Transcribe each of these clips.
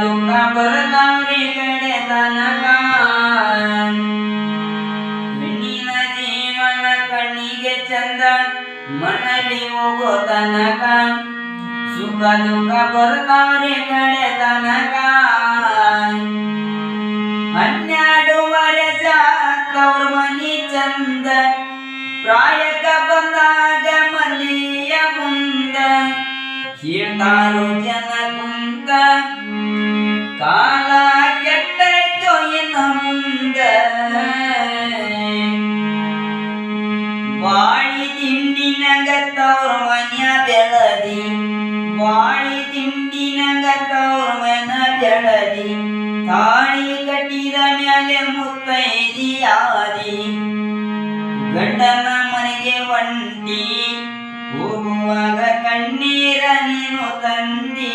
ದುಃಖ ಬರ್ತಾವ್ರಿ ಕಡೆ ತನಕ ಹೆಣ್ಣಿನ ಜೀವನ ಕಣ್ಣಿಗೆ ಚಂದ ಮಣ್ಣಲ್ಲಿ ಹೋಗೋ ತನಕ ಸುಖ ಕಡೆ ತನಕ ಹನ್ನೆರಡು ವರ್ಷ ತವ್ರ ಚಂದ ಪ್ರಾಯಕ ಬಂದಾಗ ಮನೆಯ ಮುಂದ ಕೇಳ್ತಾರೋ ಜನ ಕಾಲ ಕೆಟ್ಟ ಇನ್ನು ಮುಂದೆ ಬಾಳಿ ತಿಂಡಿನಂಗ ತವ್ರ ಮನ್ಯ ಬೆಳದಿ. ಬಾಳಿ ತಿಂಡಿನಂಗ ತವ್ರ ಮನ ಬೆಳದಿ. ತಾಳಿ ಕಟ್ಟಿದ ಮ್ಯಾಲೆ ಮುತ್ತೈದಿಯಾದಿ ಗಂಡನ ಮನೆಗೆ ಒಂಟಿ ಹೋಗುವಾಗ ಕಣ್ಣೀರ ನೀನು ತಂದಿ.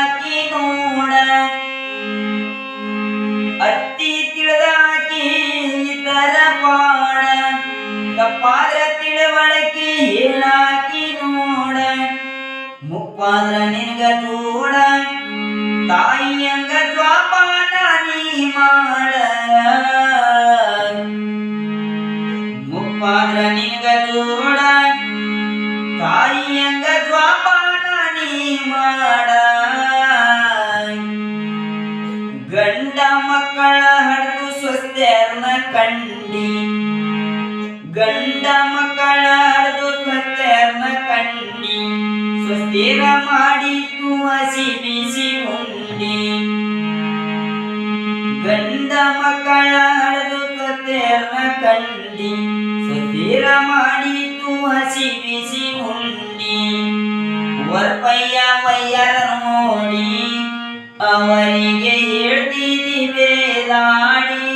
ಮುಪ್ಪಾದ್ರ ನಿನಗ ಜೋಡ ತಾಯಿಯಂಗ ಜ್ವಾಪಾನ ನೀ ಮಾಡ. ಮುಪ್ಪಾದ್ರ ನಿನಗ ಜೋಡ ತಾಯಿಯಂಗ ಜ್ವಾಪಾನ ನೀ ಮಾಡ. ಗಂಡ ಮಕ್ಕಳ ಹಡಗು ಸ್ವಸ್ಥರ್ನ ಕಂಡಿ. ಸ್ವಸ್ಥಿರ ಮಾಡಿ ಹಸಿಬಿಸಿ ಹಸಿ ಬಿಸಿ ಉಂಡಿ. ಗಂಡ ಮಕ್ಕಳ ಹಳದು ಸ್ವಸ್ಥರ್ನ ಕಂಡಿ. ಮಾಡಿ ಹಸಿಬಿಸಿ ಹಸಿ ಬಿಸಿ ಉಂಡಿ. ವರ್ಪಯ್ಯ ವಯ್ಯರ ನೋಡಿ, ಅವರಿಗೆ ಹೇಳ್ತೀನಿ ಬೇದಾಡಿ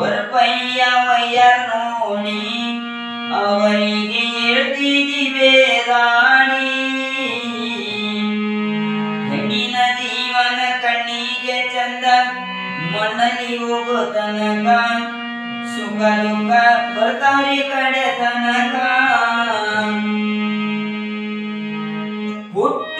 ವರ್ಪಯ್ಯ ವಯ್ಯರ ನೋಡಿ, ಅವರಿಗೆ ಕಣ್ಣಿಗೆ ಚಂದ ಮಣ್ಣಲ್ಲಿ ಹೋಗೋ ತನಕ. ಸುಖ ದುಃಖ ಬರ್ತಾವ್ರಿ ಕಡೆ ತನಕ. ಹುಟ್ಟು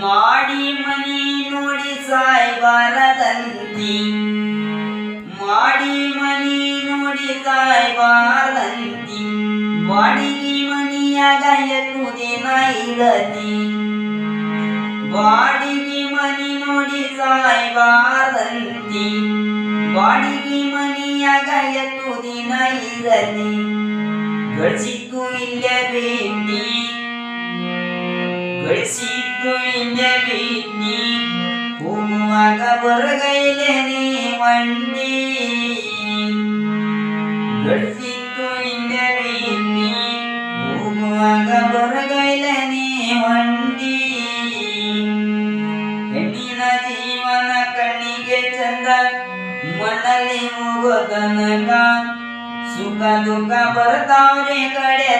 ಮಾಡಿ ಮನಿ ನೋಡಿ ಸಾಯ್ಬಾರದಂತಿ ಮಾಡಿ ಮನಿ ನೋಡಿ ಸಾಯ್ಬಾರದಂತಿ ಬಾಡಿಗೆ ಮನಿಯಾಗ ಎತ್ತು ದಿನ ಇಳತಿ ಬಾಡಿಗೆ ಮನಿ ನೋಡಿ ಸಾಯ್ಬಾರದಂತಿ ಬಾಡಿಗೆ ಮನಿಯಾಗ ಎತ್ತು ದಿನ ಇರಲಿ ಗಳಿಸಿದ್ದು ಇಲ್ಲೇ ಗಳಿಸಿದ್ದು ಹೋಗುವಾಗ ಬರಗೈಲೆ ನೀ ವಂಡಿ ಗಳಿಸಿದ್ದು ಇಲ್ಲೇ ಭೇಟಿ ಹೋಗುವಾಗ ಬರಗೈಲೆ ನೀ ವಂಡಿ ಹೆಣ್ಣಿನ ಜೀವನ ಕಣ್ಣಿಗೆ ಚಂದ, ಮಣ್ಣಲ್ಲಿ ಹೋಗೋ ತನಕ. ಸುಖ ದುಃಖ ಬರ್ತಾವ್ರಿ ಕಡೆ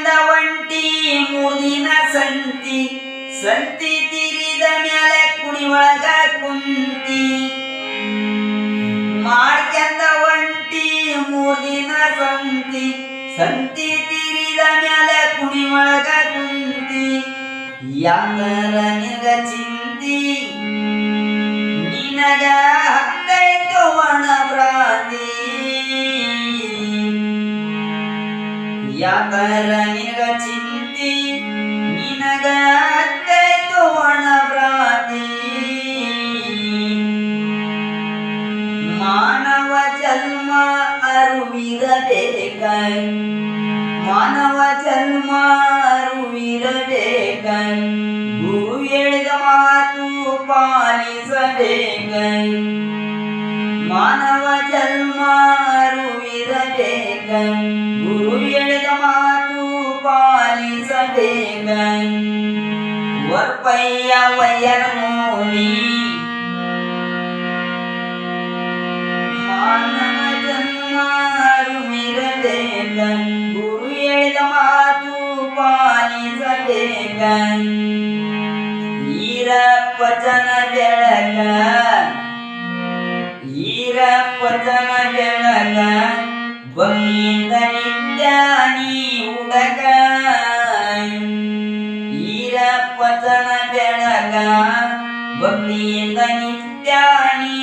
ಮಾಡ್ಕೊಂಡ ಒಂಟಿ ಮೂದಿನ ಸಂತಿ. ಸಂತಿ ತಿರಿದ ಮೇಲೆ ಕುಣಿ ಒಳಗ ಕುಂತಿ. ಮಾಡ್ಕೆಂದ ಒಂಟಿ ಮೂದಿನ ಸಂತಿ. ಸಂತಿ ತಿರಿದ ಮೇಲೆ ಕುಣಿ ಒಳಗ ಕುಂತಿ. ಯಾರ ನಿನಗ ಚಿಂತಿ? ನಿನಗ ಯಾಕರ ನಿನಗ ಚಿಂತಿ? ನಿನಗ ತೋಣ ಪ್ರಾತಿ. ಮಾನವ ಜನ್ಮ ಅರುವಿರಬೇಕ. ಮಾನವ ಜನ್ಮ ಅರುವಿರಬೇಕ. ಗುರು ಹೇಳಿದ ಮಾತು ಪಾಲಿಸಬೇಕ. ಮಾನವ ಜನ್ಮ ಅರುವಿರಬೇಕ. ಪಾಲಿಸಬೇಕ ಈರಪ್ಪ ಜನ ಬೆಳಕ ಈರಪ್ಪ ಜನ ಬೆಳಕ ಭಕ್ತಿಯಿಂದ ನಿತ್ಯ ನೀ ಹುಡಕ ಈರಪ್ಪ ಜನ ಬೆಳಕ ಭಕ್ತಿಯಿಂದ ನಿತ್ಯ ನೀ